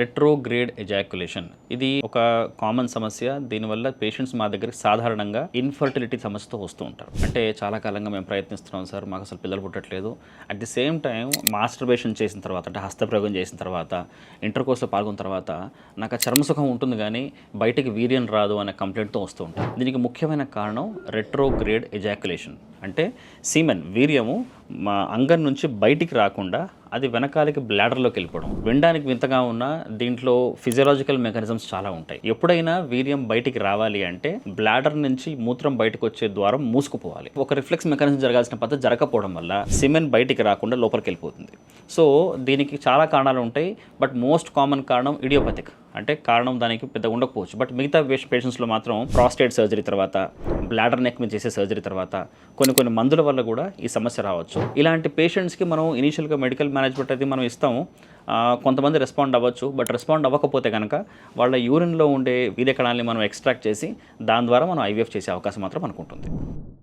Retrograde ejaculation ఇది ఒక common సమస్య. దీనివల్ల పేషెంట్స్ మా దగ్గరికి సాధారణంగా ఇన్ఫర్టిలిటీ సమస్యతో వస్తూ ఉంటారు. అంటే చాలా కాలంగా మేము ప్రయత్నిస్తున్నాం సార్ మాకు అసలు పిల్లలు పుట్టట్లేదు. At the same time masturbation చేసిన తర్వాత అంటే హస్తప్రయోగం చేసిన తర్వాత ఇంటర్ కోర్సులో పాల్గొన్న తర్వాత నాకు ఆ చర్మసుఖం ఉంటుంది కానీ బయటికి వీర్యం రాదు అనే కంప్లైంట్తో వస్తూ ఉంటారు. దీనికి ముఖ్యమైన కారణం రెట్రోగ్రేడ్ ఎజాక్యులేషన్ అంటే సీమెన్ వీర్యము మా అంగం నుంచి బయటికి రాకుండా అది వెనకాలకి బ్లాడర్లోకి వెళ్ళిపోవడం. వినడానికి వింతగా ఉన్న దీంట్లో ఫిజియలాజికల్ మెకానిజమ్స్ చాలా ఉంటాయి. ఎప్పుడైనా వీర్యం బయటికి రావాలి అంటే బ్లాడర్ నుంచి మూత్రం బయటకు వచ్చే ద్వారం మూసుకుపోవాలి. ఒక రిఫ్లెక్స్ మెకానిజం జరగాల్సిన పద్ధతి జరగకపోవడం వల్ల సిమెన్ బయటికి రాకుండా లోపలికి వెళ్ళిపోతుంది. సో దీనికి చాలా కారణాలు ఉంటాయి బట్ మోస్ట్ కామన్ కారణం ఇడియోపతిక్. అంటే కారణం దానికి పెద్ద ఉండకపోవచ్చు. బట్ మిగతా పేషెంట్స్లో మాత్రం ప్రాస్టేట్ సర్జరీ తర్వాత బ్లాడర్ నెక్ మీద చేసే సర్జరీ తర్వాత కొన్ని కొన్ని మందుల వల్ల కూడా ఈ సమస్య రావచ్చు. ఇలాంటి పేషెంట్స్కి మనం ఇనీషియల్గా మెడికల్ మేనేజ్మెంట్ అయితే మనం ఇస్తాము. కొంతమంది రెస్పాండ్ అవ్వచ్చు. బట్ రెస్పాండ్ అవ్వకపోతే కనుక వాళ్ళ యూరిన్లో ఉండే వీర్య కణాలని మనం ఎక్స్ట్రాక్ట్ చేసి దాని ద్వారా మనం ఐవీఎఫ్ చేసే అవకాశం మాత్రం మనకు ఉంటుంది.